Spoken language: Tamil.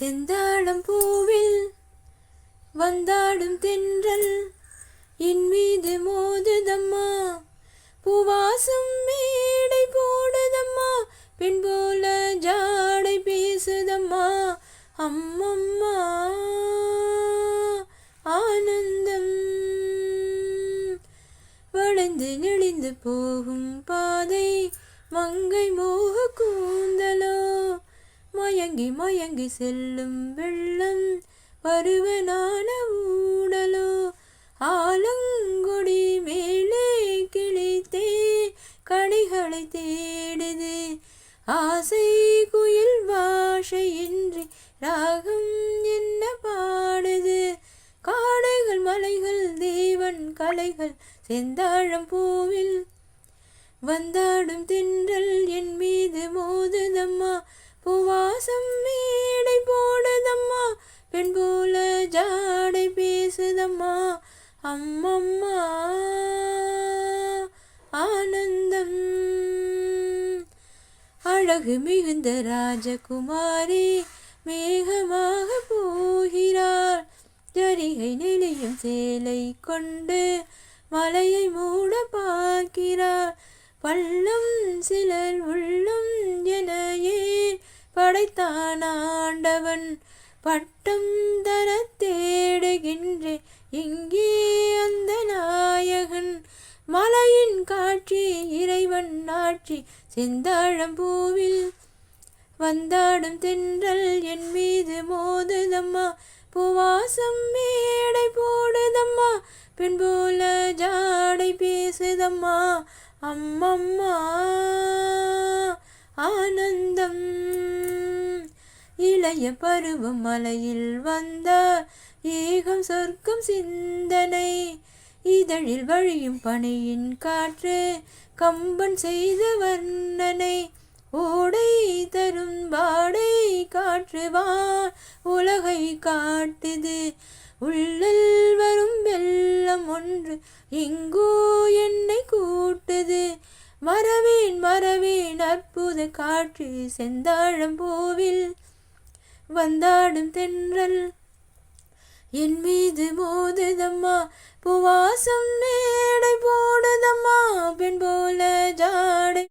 செந்தாழம் பூவில் வந்தாடும் தென்றல். என் மீது மோதுதம்மா பூவாசம் மேடை போடுதம்மா பெண் போல ஜாடை பேசுதம்மா அம்மம்மா ஆனந்தம். வளைந்து நெளிந்து போகும் பாதை மங்கை மோக கூந்தலோ மயங்கி மயங்கி செல்லும் வெள்ளம் பருவனான ஊடலோ ஆலங்குடி மேலே கிழித்தே கனிகளை தேடுது. ஆசை குயில் பாஷையின்றி ராகம் என்ன பாடுது? காடுகள் மலைகள் தேவன் கலைகள் செந்தாழம் பூவில் வந்தாடும் தென்றல் அம்மம்மா ஆனந்தம். அழகு மிகுந்த ராஜகுமாரி மேகமாக போகிறார் ஜரிகை நெளியும் சேலை கொண்டு மலையை மூட பார்க்கிறார் பள்ளம் சிலர் உள்ளம் என ஏன் படைத்தான் ஆண்டவன்? பட்டம் தர தேடுகின்றேன் எங்கே அந்த நாயகன் மலையின் காட்சி இறைவன் ஆட்சி செந்தாழம்பூவில் வந்தாடும் தென்றல் என் மீது மோதுதம்மா. பூவாசம் மேடை போடுதம்மா பின்போல ஜாடை பேசுதம்மா. அம்மம்மா. இளைய பருவம் மலையில் வந்த ஏகம் சொர்க்கம் சிந்தனை. இதழில் வழியும் பனையின் காற்று கம்பன் செய்த வர்ணனை. ஓடை தரும் வாடை காற்றுவா உலகை காட்டுது. உள்ளல் வரும் வெள்ளம் ஒன்று எங்கோ என்னை கூட்டுது. மரவேன் மரவேன் அற்புத காற்று செந்தாழம் பூவில். வந்தாடும் தென்றல். என் மீது மோதுதம்மா புவாசம் மேடை போடுதம்மா பெண் போல